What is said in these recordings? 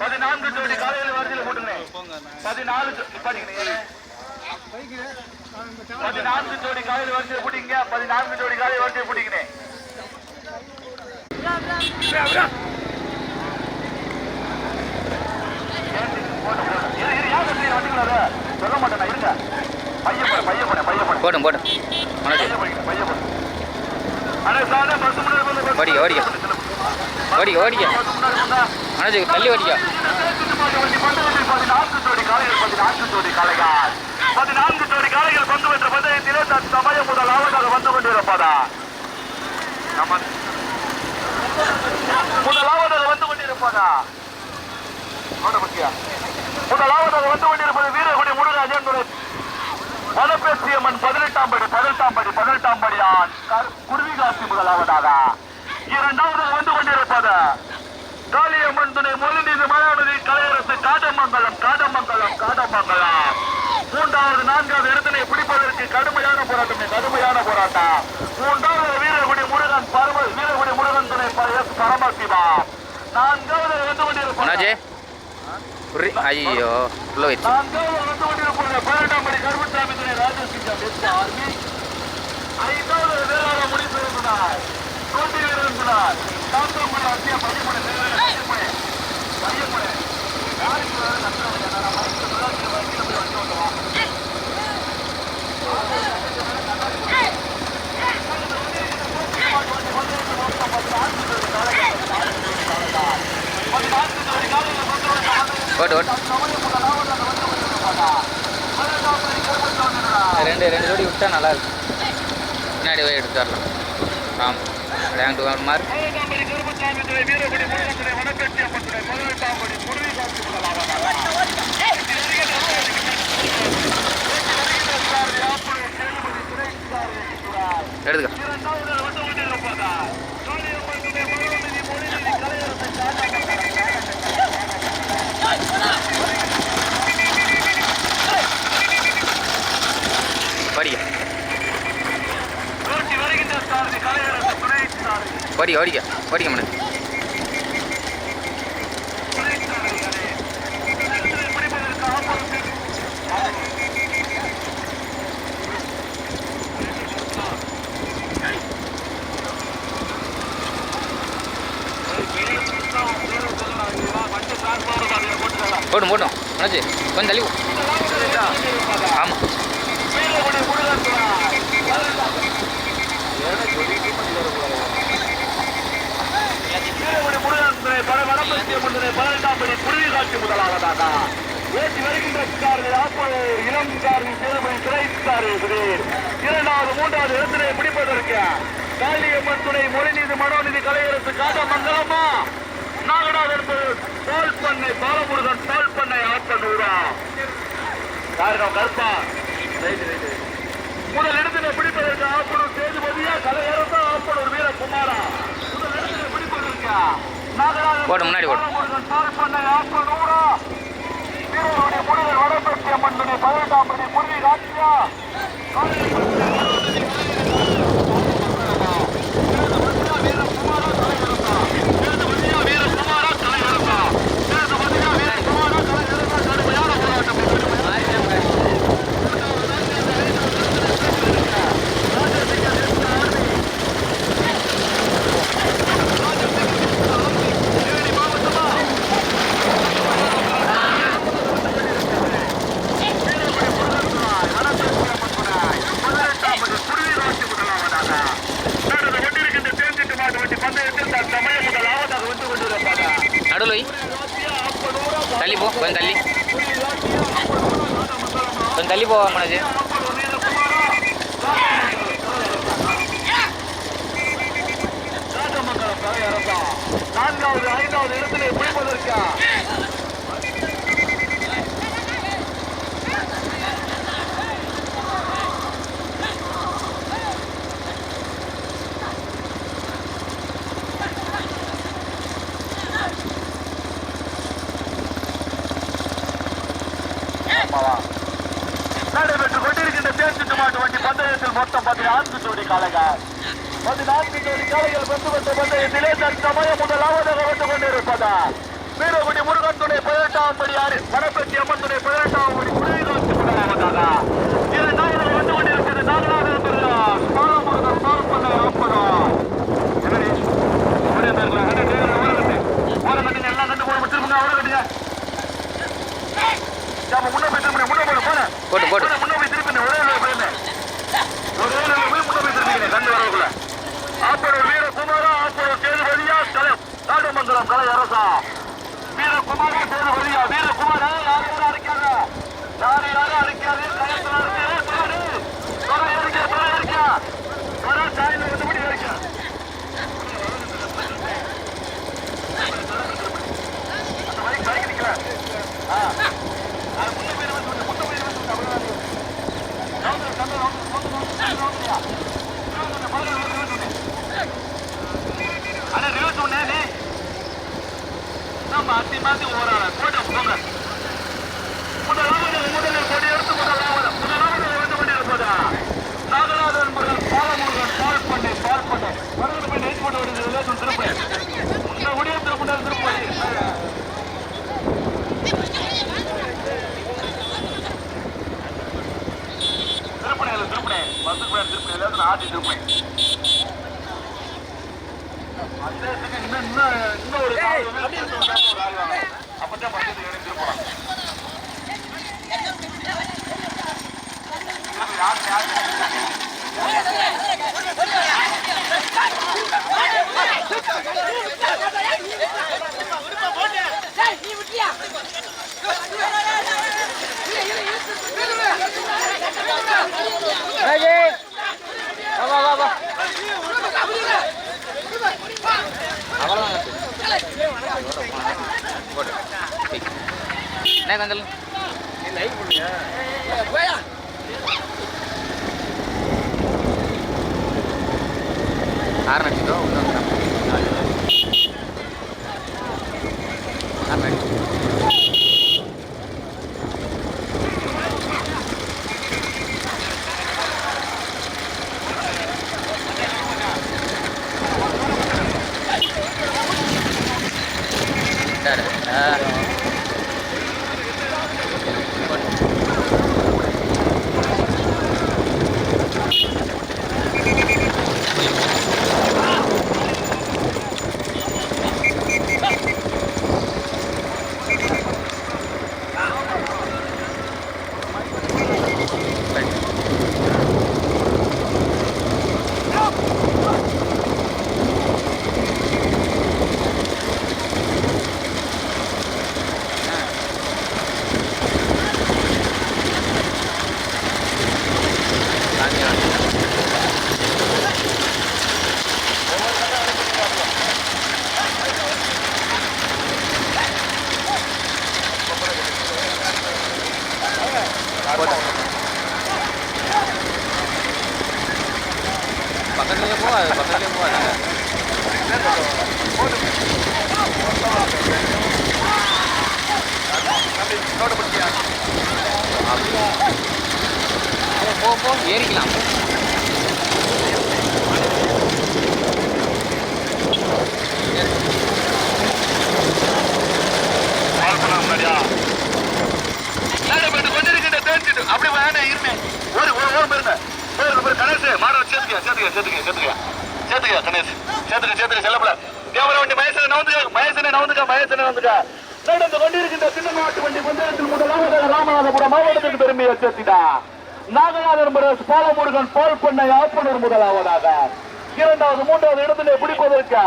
பதினான்கு ஜோடி காலையில் வரிசையில் போட்டுங்க பதினாலு. பதினான்கு ஜோடி காலையில் வரிசையில் போட்டீங்க பதினான்கு ஜோடி காலையில் வரிசையில் அதை? சொல்ல மாட்டேன் இருங்க பையன் போடு, பையன் போடு, பையன் போடு. போட்டும் போட்டும் பையன் பையன் போடு. அண்ணே, சார், பத்து ஓடிக்க, ஓடிக்க. ஓடிக்க. பத்து முன்னாடி மனோஜ் தள்ளி ஓடிக்க. பதினான்கு ஜோடி காளைகள் பதினான்கு பங்கு பெற்ற பந்தயத்திலே தற்சமயம் முதலாவதாக வந்து கொண்டிருப்பதா நம்ம முதலாவதாக வந்து கொண்டிருப்பதா முதலாவதாக வந்து கொண்டிருப்பது வீரகுடி முருகாஜன் வனப்பேச்சியம்மன் பதினெட்டாம் படி பதினெட்டாம் படி பதினெட்டாம் படியான் குருவிகாசி முதலாவதாக. இரண்டாவதாக கொண்டிருப்பது காளியம்மன் துணை மொழிநீதி மலையாளதி கலையரசு காடமங்கலம் காடமங்கலம் காடமங்கலம். மூன்றாவது நான்காவது இடத்தினை பிடிப்பதற்கு கடுமையான போராட்டம் கடுமையான போராட்டம். மூன்றாவது வீரகுடி முருகன் பரம வீரகுடி முருகன் துணை எஸ் பரமசிவா. நான்காவது வந்து கொண்டிருப்பது மனோஜ் புரி ஐயோ நான்காவது வந்து கொண்டிருப்பது பதினெட்டாம் படி கருமசாமி துணை ஆர்மி. ஐந்தாவது வேளாண் முடித்திருக்கிறார் தோண்டி ஓட்டு ஓட்டு ரெண்டு ரெண்டு ஜோடி விட்டா நல்லா இருக்கும். பின்னாடி போய் எடுத்துடலாம். ஆமாம் ரேங்க் வர மாதிரி வீரபடி முருகத்துறை வனக்கட்சி அம்மத்துறை பதினெட்டாம் படி முருகி காட்சி எடுத்துக்க. இரண்டாவது வந்து கொண்டிருப்பதா காளியம்மன் துணை மனோநிதி மொழிநிதி கலையரசு காட்டமங்கலம் படிக்க நோக்கி வருகின்ற சாரதி கலையரசு துணை சாரதி படிக்க ஓடிக்க படிக்க மனோஜ் துணை சாரதிகளே இடத்தினை பிடிப்பதற்காக பொறுப்பு போட்டும் போட்டும். அண்ணாச்சி கொஞ்சம் தள்ளி ஆமாம் பல ஏற்றி வருகின்ற இளம் காரின் திருமணி திரைத்தாரு இரண்டாவது மூன்றாவது இடத்தினை பிடிப்பதற்கு காளியம்மன் துணை மொழிநீதி மனோநிதி கலையரசு காட்டமங்கலமா? நாகநாதன் என்பது பால் பண்ணை பாலமுருகன் பால் பண்ணை ஆப்பனூரா காரணம் கருப்பா. முதல் இடத்தினை பிடிப்பதற்கு ஆப்பனூர் சேதுபதியா கலையரசா ஆப்பனூர் வீரகுமாரா. முதல் இடத்தினை பிடிப்பதற்கு போடு, முன்னாடி போடு. பால் பண்ணை ஆப்பனூரா. வீரருடைய முருகன் வடபெற்றிய மண்ணுடைய பதினெட்டாம் படி முருகி காட்சியா போ கொஞ்சம் தள்ளி கொஞ்சம் தள்ளி போ மனோஜ். நான்காவது ஐந்தாவது இடத்திலே பிடிப்பதற்கு நடைபெற்றுக் கொண்டிருக்கின்ற தேர்ச்சிட்டு மாட்டு வண்டி பந்தயத்தில் மொத்தம் பதினான்கு ஜோடி காலைகள் பதினான்கு ஜோடி காலைகள் பந்து வந்த பந்தயத்திலே தற்சமயம் முதலாவதாக வந்து கொண்டிருப்பதா? வீரகுடி முருகன் துணை பதினெட்டாம் படி ஆறு வடப்பட்டி அம்மன் துணை பதினெட்டாம் படி குடியை காட்சி முதலாவதாக நம்ம அத்தி மாத்தி ஓராள போட்ட போங்க. முதலாவது முதலில் கொடி எடுத்து முதலாவது முதலாவது வந்து கொண்டிருப்பதா நாகநாதன் முருகன் பாலமுருகன் பால் பண்ணை பால் பண்ணை மருகன் போய் நெய்ச்சு போட்டு வருது லேசம் திருப்பி. இந்த ஒடிய திருப்பி திருப்பி திருப்பணி இல்லை திருப்பணி. பேர் திருப்பணி ஆட்சி திருப்பணி. இன்னும் இன்னும் இன்னும் ஒரு நாலு பேர் சேர்த்து வந்தா ஒரு ஆள் வேணும். அப்பதான் பஞ்சாயத்துக்கு யார் அவ்வளோதான் என்ன கந்தல் ஆரம்பிச்சிட்டோ பக்கத்துலேயே போ போ ஏறிக்கலாம். அப்படி வேணாம் இருமே ஒரு ஒரு ஓரம் இருங்க பேர் கணேஷ் மாடல் சேர்த்துக்க சேர்த்துக்க சேர்த்துக்க சேர்த்துக்க சேர்த்துக்க கணேஷ் சேர்த்துக்க சேர்த்துக்க செல்லப்பட கேமரா வண்டி மயசனை நவுந்துக்க மயசனை நவுந்துக்க மயசனை நவுந்துக்க நடந்து கொண்டிருக்கின்ற சின்ன வண்டி பஞ்சாயத்தில் முதலாக ராமநாதபுரம் மாவட்டத்திற்கு பெருமையை சேர்த்திடா நாகநாதன் பிரதேஷ் பாலமுருகன் பால் பண்ணை ஆப்பனூர் முதலாவதாக. இரண்டாவது மூன்றாவது இடத்திலே பிடிப்பதற்கு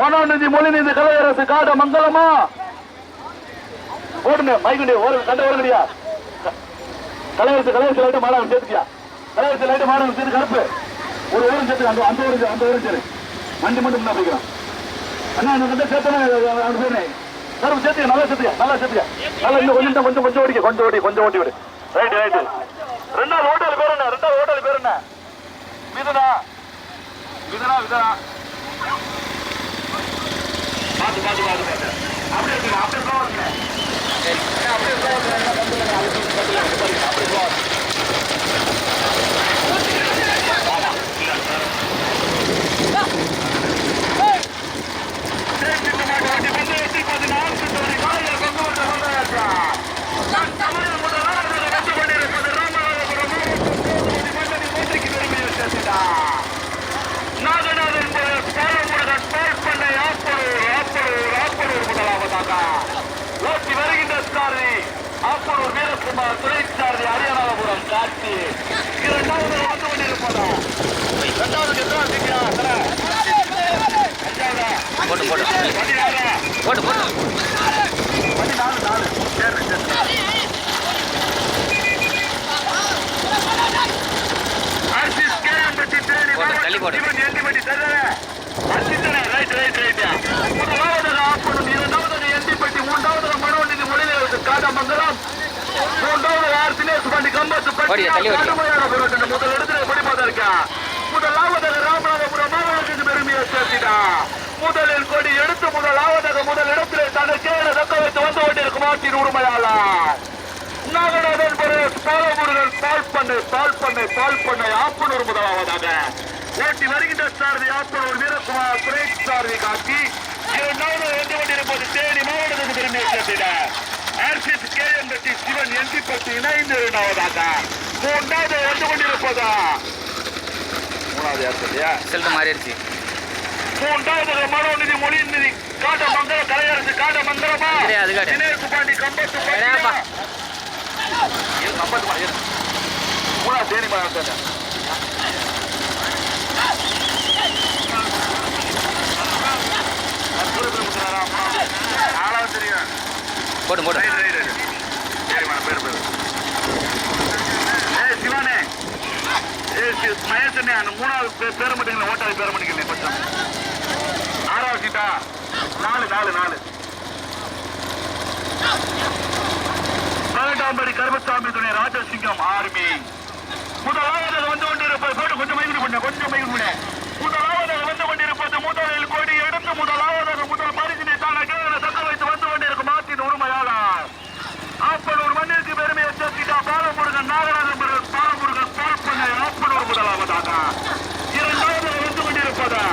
மனோநிதி மொழிநிதி கலையரசு காட மங்களமா? ஓடுங்க மைகுண்டி ஒரு கண்ட ஓடுங்கடியா. கலையரசு கலையரசு லைட்டு மாடவன் சேர்த்துக்கியா கலையரசு லைட்டு மாடவன் சேர்த்து கருப்பு ஒரு ஓரம் சேர்த்து அந்த அந்த ஓரம் அந்த ஓரம் சரி வண்டி மட்டும் தான் போய்க்கிறான் அண்ணா இந்த கண்ட சேர்த்தனா அந்த கருப்பு சேர்த்துக்க நல்லா சேர்த்துக்க நல்லா சேர்த்துக்க. நல்லா இன்னும் கொஞ்சம் கொஞ்சம் கொஞ்சம் ஓடிக்க கொஞ்சம் ஓடி கொஞ்சம் ஓடி விடு ரைட்டு ரைட்டு ரெண்டாவது ஹோட்டல் பேர் என்ன? ரெண்டாவது ஹோட்டல் பேர் என்ன? மிதுனா. மிதுனா மிதுனா. பார்த்து பார்த்து பார்த்து பார்த்து. அப்படியே இருக்கு அப்படியே போவாங்க அப்படியே போவாங்க அப்படியே போவாங்க காட்சி இரண்டாவது வந்து கொண்டிருப்பதா இரண்டாவது எத்தனை அஞ்சாவதா போட்டு போட்டு. போட்டு போட்டு. பதினாலு நாலு. சரி சரி. தள்ளி போடு. இவன் எண்டிப்பட்டி தரல அர்ச்சித்தன ரைட் ரைட் ரைட் முதலாவது ஆப்பணம் இரண்டாவது எண்டிப்பட்டி மூன்றாவது மனோநிதி மொழியிலிருந்து காடமங்கலம் மூன்றாவது ஆர் தினேஷ் பண்டி கம்பத்து ஓடிய தள்ளி ஓடிய. முதல் இடத்துல எப்படி படிப்பதற்கா முதலாவதாக ராமநாதபுரம் மாவட்டத்துக்கு பெருமையை சேர்த்தினா முதலில் கொடி எடுத்து முதலாவதாக முதல் இடத்திலே தனக்கே தக்க வைத்து வந்து கொண்டிருக்கும் ஆட்சியின் உரிமையாளர் நாகநாதன் பரேஷ் பாலமுருகன் பால் பண்ணை பால் பண்ணை பால் பண்ணை ஆப்பனூர் முதலாவதாக ஓட்டி வருகின்ற சாரதி ஆப்பனூர் வீரகுமார் சுரேஷ் சாரதி காட்சி இரண்டாவது வந்து கொண்டிருப்பது தேனி மாவட்டத்துக்கு பெருமையை சேர்த்தினார் ஆர்சிஸ் கே எம்பட்டி சிவன் எம்பிப்பட்டி இணைந்து இரண்டாவதாக மூன்றாவது வந்து கொண்டிருப்பதா? மூணாவது யார் சொல்லியா? ரிசல்ட் மாறிடுச்சு மூன்றாவது மனோநிதி மொழிநிதி காட்ட மங்கள கலையரசு காட்ட. கிடையாது. தினேஷ் பாண்டி கம்பத்து கம்பத்து மா, இரு. மூணா தேனி தெரியும்? போட்டு போட்டு ரைட் ரைட் ரைட் சரி மேடம் பேர் பேர் ஏய் சிவானே ஏய் சி- அந்த மூணாவது பே- பேர மாட்டேங்களா ஓட்டாது பேர மட்டும் கொஞ்சம் ஆறாவது சீட்டா? நாலு நாலு நாலு. பதினெட்டாம் படி கருப்பசாமி துணை ராஜசிங்கம் ஆர்மி. முதலாவது வந்து கொண்டிருப்பது. போட்டு கொஞ்சம் மைக்கு பண்ண கொஞ்சம் மைக்கு பண்ண. முதலாவது வந்து கொண்டிருப்பது முதலில் கொடி எடுத்து முதலாவதாக முதல் பரிசினை தானே தக்க வைத்து வந்து கொண்டிருக்கும் நாட்டின் உரிமையாளர் ஆப்பனூர் மண்ணிற்கு பெருமையை சேர்த்திட்டா பாலமுருகன் நாகராஜன் முருகன் பாலமுருகன் பால் பண்ணை ஆப்பனூர் முதலாவதாக இரண்டாவது வந்து கொண்டிருப்பதா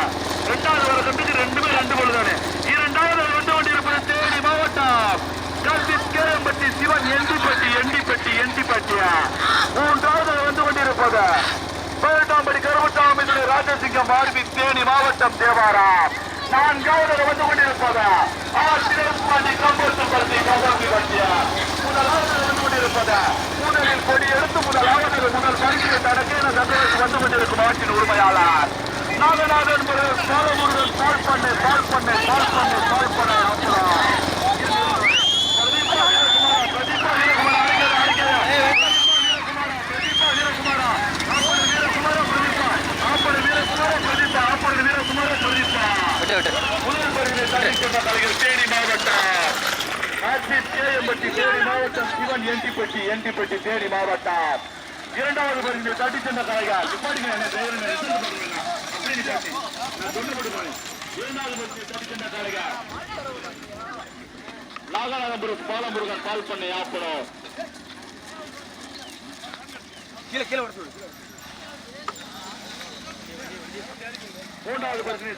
இரண்டாவது வர கண்டுக்கு ரெண்டுமே ரெண்டு பொழுதானே இரண்டாவது வந்து கொண்டிருப்பது தேனி மாவட்டம் கல்வித் கேரம்பட்டி சிவன் எண்டிப்பட்டி எண்டிப்பட்டி எண்டிப்பட்டியா மூன்றாவது வந்து கொண்டிருப்பது பதினெட்டாம் படி கருமசாமி துணை ராஜசிங்கம் ஆர்பி தேனி மாவட்டம் தேவாரம் நான்காவது வந்து கொண்டிருப்பதா? ஆர் திரேஷ்பாண்டி கம்பத்து பருத்தி கம்பத்தி பட்டியா முதலாவது வந்து கொண்டிருப்பதா? முதலில் கொடி எடுத்து முதலாவது முதல் பரிசு தனக்கேன சந்தேகத்து வந்து கொண்டிருக்கும் ஆட்சியின் உரிமையாளர் நாகநாதன் முருகன் பாலமுருகன் பால் பண்ணை பால் பண்ணை பால் பண்ணை பால் பண்ணை அப்புறம் பிரதீபா வீரகுமாரா, பிரதீபா வீரகுமாரா, அடிக்காத, அடிக்காத. பிரதீபா வீரகுமாரா, ஆப்பனு வீரகுமாரா, பிரதீபா. ஆப்பனு வீரகுமாரா, பிரதீபா. ஆப்பனு வீரகுமாரா, பிரதீபா. விட்டு விட்டு முதல் பரிசை தட்டிச் சென்ற கலைஞர் தேனி மாவட்டம் ஆட்சித் கேஎம்பட்டி தேனி மாவட்டம் சிவன் எண்டிப்பட்டி எண்டிப்பட்டி தேனி மாவட்டம். இரண்டாவது பரிசை தட்டிச் சென்ற கலைஞர் நிப்பாட்டுங்க, என்ன. நான். இரண்டாவது பரிசை சென்ற நாகநாதபுரம் பாலமுருகன் பால் பண்ணை ஆப்பணும் கீழே கீழே மூன்றாவது பரிசனை